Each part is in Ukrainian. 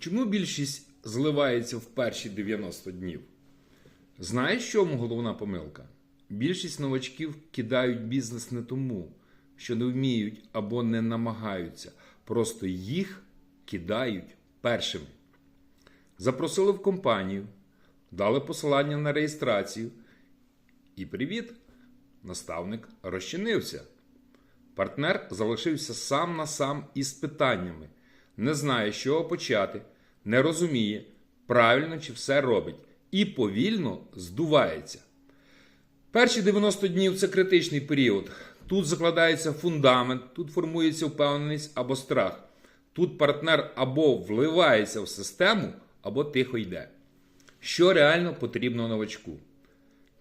Чому більшість зливається в перші 90 днів? Знаєш, в чому головна помилка? Більшість новачків кидають бізнес не тому, що не вміють або не намагаються. Просто їх кидають першими. Запросили в компанію, дали посилання на реєстрацію. І привіт! Наставник розчинився. Партнер залишився сам на сам із питаннями, не знає, з чого почати, не розуміє, правильно чи все робить, і повільно здувається. Перші 90 днів це критичний період. Тут закладається фундамент, тут формується впевненість або страх. Тут партнер або вливається в систему, або тихо йде. Що реально потрібно новачку?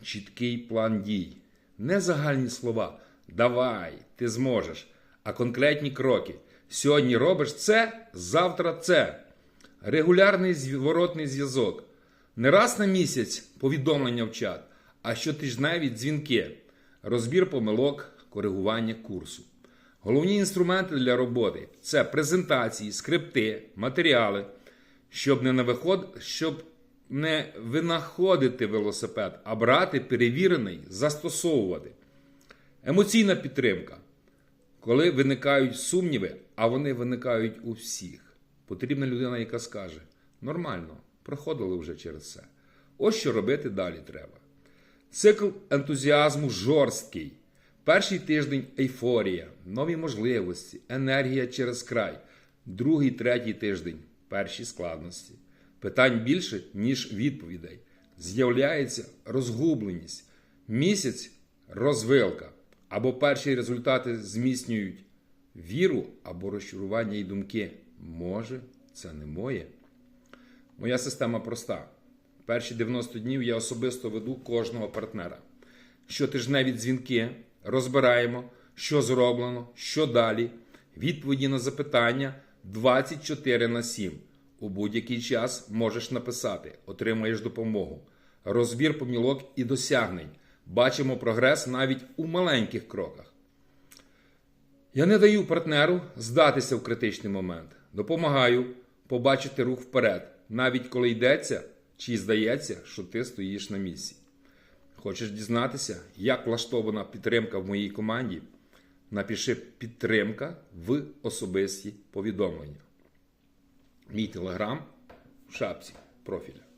Чіткий план дій. Не загальні слова. Давай, ти зможеш. А конкретні кроки. Сьогодні робиш це, завтра це. Регулярний зворотний зв'язок. Не раз на місяць повідомлення в чат, а щотижневі дзвінки, розбір помилок, коригування курсу. Головні інструменти для роботи це презентації, скрипти, матеріали, щоб не, на виход... щоб не винаходити велосипед, а брати перевірений, застосовувати. Емоційна підтримка. Коли виникають сумніви, а вони виникають у всіх, потрібна людина, яка скаже: нормально, проходили вже через це. Ось що робити далі треба. Цикл ентузіазму жорсткий. Перший тиждень ейфорія, нові можливості, енергія через край. Другий, третій тиждень перші складності. Питань більше, ніж відповідей. З'являється розгубленість. Місяць розвилка. Або перші результати зміцнюють віру, або розчарування і думки. Може, це не моє. Моя система проста. Перші 90 днів я особисто веду кожного партнера. Щотижневі дзвінки розбираємо, що зроблено, що далі. Відповіді на запитання 24 на 7. У будь-який час можеш написати, отримаєш допомогу. Розбір помілок і досягнень. Бачимо прогрес навіть у маленьких кроках. Я не даю партнеру здатися в критичний момент. Допомагаю побачити рух вперед, навіть коли йдеться чи здається, що ти стоїш на місці. Хочеш дізнатися, як влаштована підтримка в моїй команді? Напиши підтримка в особисті повідомлення. Мій телеграм в шапці профіля.